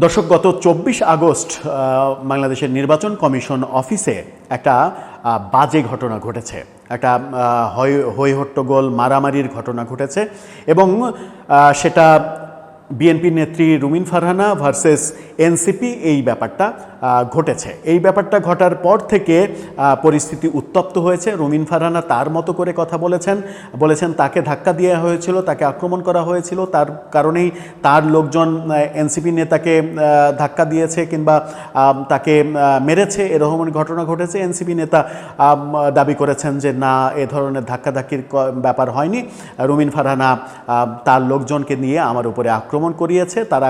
দর্শক, গত চব্বিশ আগস্ট বাংলাদেশের নির্বাচন কমিশন অফিসে একটা বাজে ঘটনা ঘটেছে। একটা হৈ- হট্টগোল মারামারির ঘটনা ঘটেছে এবং সেটা বিএনপি নেত্রী রুমিন ফারহানা ভার্সেস এনসিপি এই ব্যাপারটা ঘটেছে। এই ব্যাপারটা ঘটার পর থেকে পরিস্থিতি উত্তপ্ত হয়েছে। রুমিন ফারহানা তার মতো করে কথা বলেছেন। বলেছেন, তাকে ধাক্কা দেওয়া হয়েছিল, তাকে আক্রমণ করা হয়েছিল। তার কারণেই তার লোকজন এনসিপি নেতাকে ধাক্কা দিয়েছে কিংবা তাকে মেরেছে। এরকম ঘটনা ঘটেছে। এনসিপি নেতা দাবি করেছেন যে, না, এ ধরনের ধাক্কাধাক্কির ব্যাপার হয়নি। রুমিন ফারহানা তার লোকজনকে নিয়ে আমার উপরে আক্রমণ করিয়েছে। তারা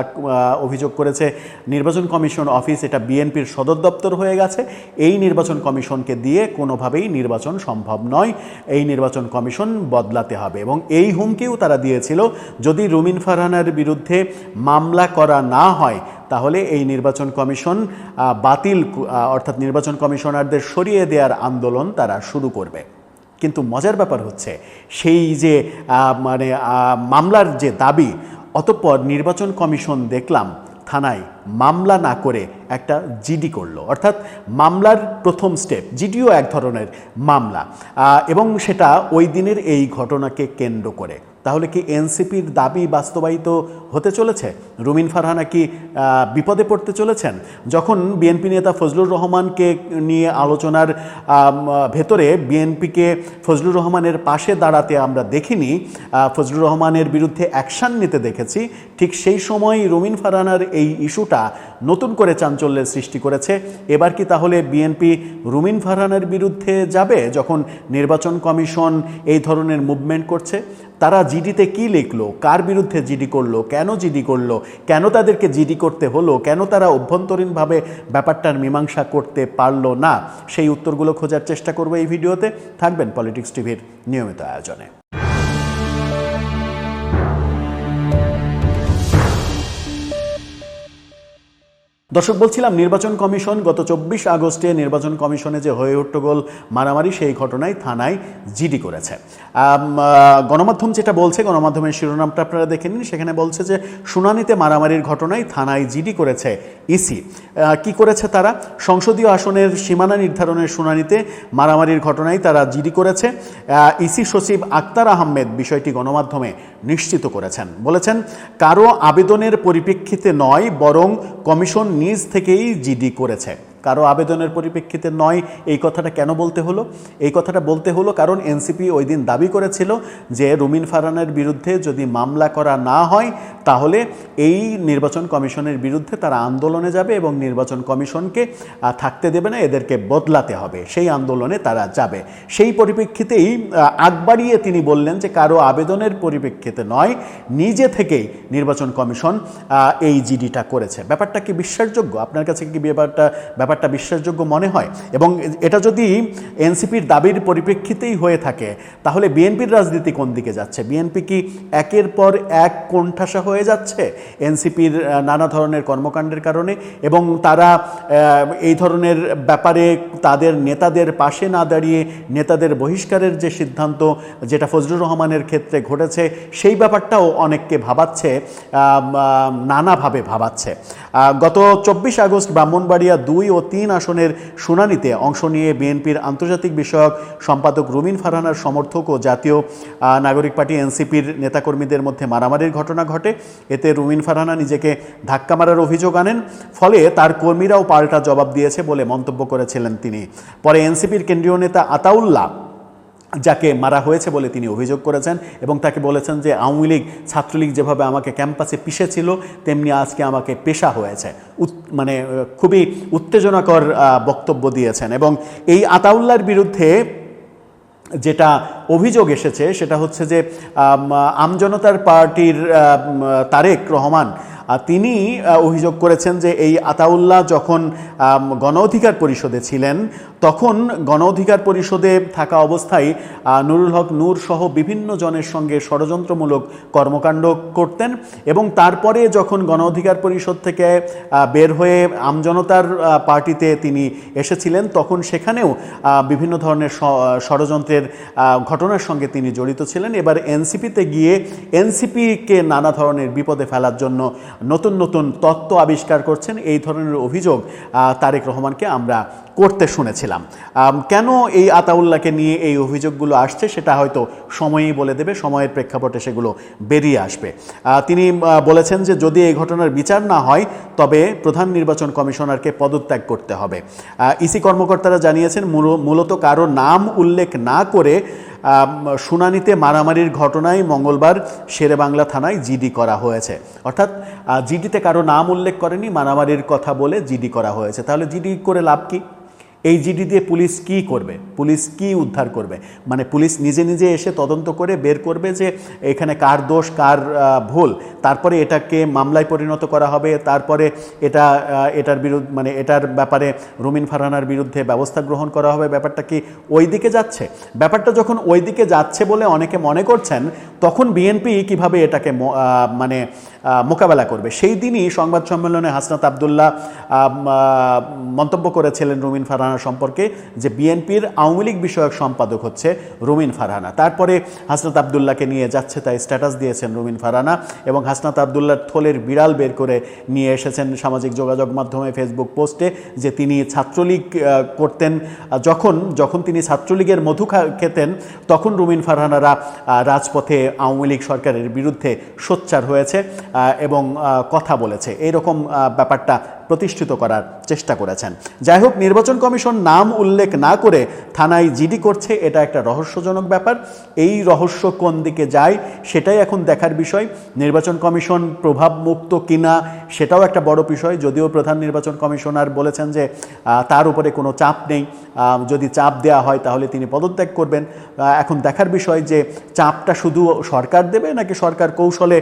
অভিযোগ করেছে, নির্বাচন কমিশন অফিস এটা বিএনপির সদর দপ্তর হয়ে গেছে। এই নির্বাচন কমিশনকে দিয়ে কোনোভাবেই নির্বাচন সম্ভব নয়। এই নির্বাচন কমিশন বদলাতে হবে এবং এই হুমকিও তারা দিয়েছিল, যদি রুমিন ফারহানার বিরুদ্ধে মামলা করা না হয়, তাহলে এই নির্বাচন কমিশন বাতিল অর্থাৎ নির্বাচন কমিশনারদের সরিয়ে দেওয়ার আন্দোলন তারা শুরু করবে। কিন্তু মজার ব্যাপার হচ্ছে, সেই যে মানে মামলার যে দাবি, অতঃপর নির্বাচন কমিশন দেখলাম থানায় মামলা না করে একটা জিডি করল। অর্থাৎ মামলার প্রথম স্টেপ জিডিও এক ধরনের মামলা। এবং সেটা ওই দিনের এই ঘটনাকে কেন্দ্র করে। তাহলে কি এনসিপির দাবি বাস্তবায়িত হতে চলেছে? রুমিন ফারহানা কি বিপদে পড়তে চলেছেন? যখন বিএনপি নেতা ফজলুর রহমানকে নিয়ে আলোচনার ভেতরে বিএনপিকে ফজলুর রহমানের পাশে দাঁড়াতে আমরা দেখিনি ফজলুর রহমানের বিরুদ্ধে অ্যাকশান নিতে দেখেছি, ঠিক সেই সময় রুমিন ফারহানার এই ইস্যুটা নতুন করে চাঞ্চল্যের সৃষ্টি করেছে। এবার কি তাহলে বিএনপি রুমিন ফারহানের বিরুদ্ধে যাবে যখন নির্বাচন কমিশন এই ধরনের মুভমেন্ট করছে? তারা জিডিতে কি লিখলো? কার বিরুদ্ধে জিডি করল? কেন জিডি করল? কেন তাদেরকে জিডি করতে হলো? কেন তারা অভ্যন্তরীণভাবে ব্যাপারটার মীমাংসা করতে পারল না? সেই উত্তরগুলো খোঁজার চেষ্টা করব এই ভিডিওতে। থাকবেন পলিটিক্স টিভির নিয়মিত আয়োজনে। দর্শক, বলছিলাম নির্বাচন কমিশন গত চব্বিশ আগস্টে নির্বাচন কমিশনে যে হয়ে হট্টগোল মারামারি, সেই ঘটনায় থানায় জিডি করেছে। গণমাধ্যম যেটা বলছে, গণমাধ্যমের শিরোনামটা আপনারা দেখে নিন। সেখানে বলছে যে, শুনানিতে মারামারির ঘটনায় থানায় জিডি করেছে ইসি। কি করেছে তারা? সংসদীয় আসনের সীমানা নির্ধারণের শুনানিতে মারামারির ঘটনায় তারা জিডি করেছে। ইসি সচিব আক্তার আহমেদ বিষয়টি গণমাধ্যমে নিশ্চিত করেছেন। বলেছেন কারও আবেদনের পরিপ্রেক্ষিতে নয়, বরং কমিশন নিজ থেকেই জিডি করেছে। কারও আবেদনের পরিপ্রেক্ষিতে নয়। এই কথাটা কেন বলতে হলো? এই কথাটা বলতে হলো কারণ এনসিপি ওই দিন দাবি করেছিল যে রুমিন ফারানের বিরুদ্ধে যদি মামলা করা না হয়, তাহলে এই নির্বাচন কমিশনের বিরুদ্ধে তারা আন্দোলনে যাবে এবং নির্বাচন কমিশনকে থাকতে দেবে না, এদেরকে বদলাতে হবে। সেই আন্দোলনে তারা যাবে। সেই পরিপ্রেক্ষিতেই আগ বাড়িয়ে তিনি বললেন যে কারও আবেদনের পরিপ্রেক্ষিতে নয়, নিজে থেকেই নির্বাচন কমিশন এই জিডিটা করেছে। ব্যাপারটা কি বিশ্বাসযোগ্য? আপনার কাছে কি ব্যাপারটা ব্যাপারটা বিশ্বাসযোগ্য মনে হয় এবং এটা যদি এনসিপির দাবির পরিপ্রেক্ষিতেই হয়ে থাকে, তাহলে বিএনপির রাজনীতি কোন দিকে যাচ্ছে? বিএনপি কি একের পর এক কোণঠাসা হয়ে যাচ্ছে এনসিপির নানা ধরনের কর্মকাণ্ডের কারণে? এবং তারা এই ধরনের ব্যাপারে তাদের নেতাদের পাশে না দাঁড়িয়ে নেতাদের বহিষ্কারের যে সিদ্ধান্ত যেটা ফজলুর রহমানের ক্ষেত্রে ঘটেছে, সেই ব্যাপারটাও অনেককে ভাবাচ্ছে নানাভাবে ভাবাচ্ছে। গত চব্বিশ আগস্ট ব্রাহ্মণবাড়িয়া দুই ও তিন আসনের শুনানিতে অংশ নিয়ে বিএনপির আন্তর্জাতিক বিষয়ক সম্পাদক রুমিন ফারহানার সমর্থক ও জাতীয় নাগরিক পার্টি এনসিপির নেতাকর্মীদের মধ্যে মারামারির ঘটনা ঘটে। এতে রুমিন ফারহানা নিজেকে ধাক্কা মারার অভিযোগ আনেন। ফলে তার কর্মীরাও পাল্টা জবাব দিয়েছে বলে মন্তব্য করেছিলেন তিনি। পরে এনসিপির কেন্দ্রীয় নেতা আতাউল্লাহ যাকে মারা হয়েছে বলে তিনি অভিযোগ করেছেন এবং তাকে বলেছেন যে আওয়ামী লীগ, ছাত্রলীগ যেভাবে আমাকে ক্যাম্পাসে পিষেছিল, তেমনি আজকে আমাকে পেশা হয়েছে। মানে খুবই উত্তেজনাকর বক্তব্য দিয়েছেন এবং এই আতাউল্লার বিরুদ্ধে যেটা অভিযোগ এসেছে সেটা হচ্ছে যে আমজনতার পার্টির তারেক রহমান তিনি অভিযোগ করেছেন যে এই আতাউল্লাহ যখন গণ অধিকার পরিষদে ছিলেন, তখন গণ অধিকার পরিষদে থাকা অবস্থায় নুরুল হক নূর সহ বিভিন্ন জনের সঙ্গে ষড়যন্ত্রমূলক কর্মকাণ্ড করতেন এবং তারপরে যখন গণ অধিকার পরিষদ থেকে বের হয়ে আমজনতার পার্টিতে তিনি এসেছিলেন, তখন সেখানেও বিভিন্ন ধরনের ষড়যন্ত্রের ঘটনার সঙ্গে তিনি জড়িত ছিলেন। এবার এনসিপিতে গিয়ে এনসিপিকে নানা ধরনের বিপদে ফেলার জন্য নতুন নতুন তত্ত্ব আবিষ্কার করছেন। এই ধরনের অভিযোগ তারেক রহমানকে আমরা করতে শুনেছিলাম। কেন এই আতাউল্লাহকে নিয়ে এই অভিযোগগুলো আসছে সেটা হয়তো সময়ই বলে দেবে, সময়ের প্রেক্ষাপটে সেগুলো বেরিয়ে আসবে। তিনি বলেছেন যে যদি এই ঘটনার বিচার না হয়, তবে প্রধান নির্বাচন কমিশনারকে পদত্যাগ করতে হবে। ইসি কর্মকর্তারা জানিয়েছেন মূলত কারও নাম উল্লেখ না করে শুনানিতে মারামারির ঘটনায় মঙ্গলবার শেরেবাংলা থানায় জিডি করা হয়েছে। অর্থাৎ জিডিতে কারও নাম উল্লেখ করেনি, মারামারির কথা বলে জিডি করা হয়েছে। তাহলে জিডি করে লাভ কি? এই জিডি দিয়ে পুলিশ কি করবে? পুলিশ কি উদ্ধার করবে? মানে পুলিশ নিজে নিজে এসে তদন্ত করে বের করবে যে এখানে কার দোষ, কার ভুল। তারপরে এটাকে মামলায় পরিণত করা হবে। তারপরে এটা এটার বিরুদ্ধে মানে এটার ব্যাপারে রুমিন ফারহানার বিরুদ্ধে ব্যবস্থা গ্রহণ করা হবে। ব্যাপারটা কি ওই দিকে যাচ্ছে? ব্যাপারটা যখন ওই দিকে যাচ্ছে বলে অনেকে মনে করছেন তখন বিএনপি কীভাবে এটাকে মানে মোকাবেলা করবে? সেই দিনই সংবাদ সম্মেলনে হাসনাত আবদুল্লাহ মন্তব্য করেছিলেন রুমিন ফারহানা সম্পর্কে যে বিএনপির আওয়ামী লীগ বিষয়ক সম্পাদক হচ্ছে রুমিন ফারহানা। তারপরে হাসনাত আবদুল্লাহকে নিয়ে যাচ্ছে, তাই স্ট্যাটাস দিয়েছেন রুমিন ফারহানা এবং হাসনাত আবদুল্লার থলের বিড়াল বের করে নিয়ে এসেছেন সামাজিক যোগাযোগ মাধ্যমে ফেসবুক পোস্টে যে তিনি ছাত্রলীগ করতেন। যখন যখন তিনি ছাত্রলীগের মধু খেতেন, তখন রুমিন ফারহানারা রাজপথে আওয়ামী লীগ সরকারের বিরুদ্ধে সোচ্চার হয়েছে এবং কথা বলেছে। এরকম ব্যাপারটা প্রতিষ্ঠিত করার চেষ্টা করেছেন। যাই হোক, নির্বাচন কমিশন নাম উল্লেখ না করে থানায় জিডি করছে, এটা একটা রহস্যজনক ব্যাপার। এই রহস্য কোন দিকে যায় সেটাই এখন দেখার বিষয়। নির্বাচন কমিশন প্রভাব মুক্ত কিনা সেটাও একটা বড় বিষয়। যদিও প্রধান নির্বাচন কমিশনার বলেছেন যে তার উপরে কোনো চাপ নেই। যদি চাপ দেওয়া হয় তাহলে তিনি পদত্যাগ করবেন। এখন দেখার বিষয় যে, চাপটা শুধু সরকার দেবে নাকি সরকার কৌশলে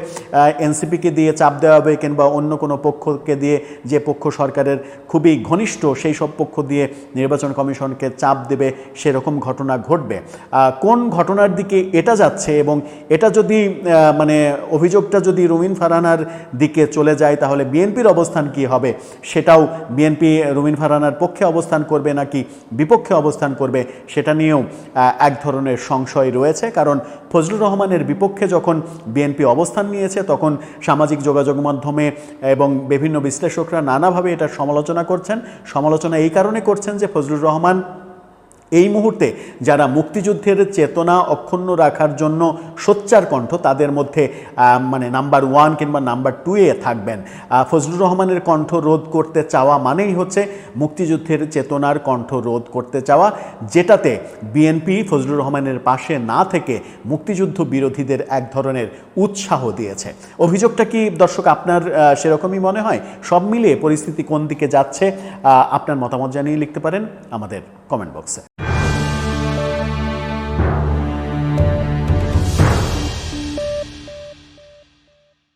এনসিপিকে দিয়ে চাপ দেওয়া হবে কিংবা অন্য কোনো পক্ষকে দিয়ে যে পক্ষ সরকারের খুবই ঘনিষ্ঠ, সেই সব পক্ষ দিয়ে নির্বাচন কমিশনকে চাপ দেবে, সেরকম ঘটনা ঘটবে। কোন ঘটনার দিকে এটা যাচ্ছে এবং এটা যদি মানে অভিযোগটা যদি রুমিন ফারানার দিকে চলে যায়, তাহলে বিএনপির অবস্থান কি হবে? সেটাও বিএনপি, রুমিন ফারানার পক্ষে অবস্থান করবে নাকি বিপক্ষে অবস্থান করবে, সেটা নিয়েও এক ধরনের সংশয় রয়েছে। কারণ ফজলুর রহমানের বিপক্ষে যখন বিএনপি অবস্থান নিয়েছে, তখন সামাজিক যোগাযোগ মাধ্যমে এবং বিভিন্ন বিশ্লেষকরা নানাভাবে এটা সমালোচনা করছেন। সমালোচনা এই কারণে করছেন যে ফজলুর রহমান এই মুহূর্তে যারা মুক্তিযুদ্ধের চেতনা অক্ষুণ্ণ রাখার জন্য সোচ্চার কণ্ঠ, তাদের মধ্যে মানে নাম্বার ওয়ান কিংবা নাম্বার টুয়ে থাকবেন। ফজলুর রহমানের কণ্ঠ রোধ করতে চাওয়া মানেই হচ্ছে মুক্তিযুদ্ধের চেতনার কণ্ঠ রোধ করতে চাওয়া, যেটাতে বিএনপি ফজলুর রহমানের পাশে না থেকে মুক্তিযুদ্ধ বিরোধীদের এক ধরনের উৎসাহ দিয়েছে। অভিযোগটা কি দর্শক আপনার সেরকমই মনে হয়? সব মিলিয়ে পরিস্থিতি কোন দিকে যাচ্ছে আপনার মতামত জানিয়ে লিখতে পারেন আমাদের কমেন্ট বক্সে